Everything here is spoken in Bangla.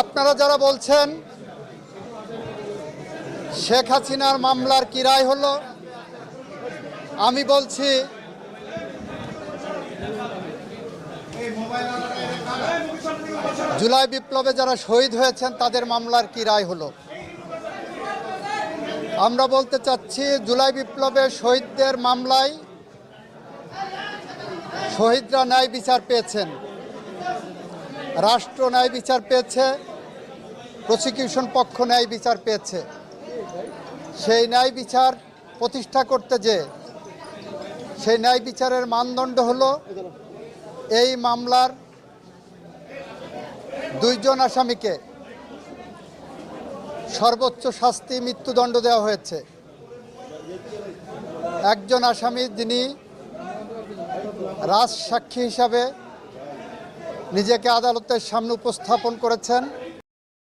আপনারা যারা বলছেন, শেখ হাসিনার মামলার কি রায় হলো? আমি বলছি, জুলাই বিপ্লবে যারা শহীদ হয়েছেন, তাদের মামলার কি রায় হলো? আমরা বলতে চাচ্ছি, জুলাই বিপ্লবে শহীদদের মামলায় শহীদরা ন্যায় বিচার পেয়েছেন। রাষ্ট্র ন্যায় বিচার পেয়েছে প্রসিকিউশন পক্ষ ন্যায় বিচার পেয়েছে। সেই ন্যায় বিচার প্রতিষ্ঠা করতে যে, সেই ন্যায় বিচারের মানদণ্ড হলো, এই মামলার দুইজন আসামিকে সর্বোচ্চ শাস্তি মৃত্যুদণ্ড দেওয়া হয়েছে। একজন আসামি যিনি রাজ সাক্ষী হিসাবে নিজেকে আদালতের সামনে উপস্থাপন করেছেন।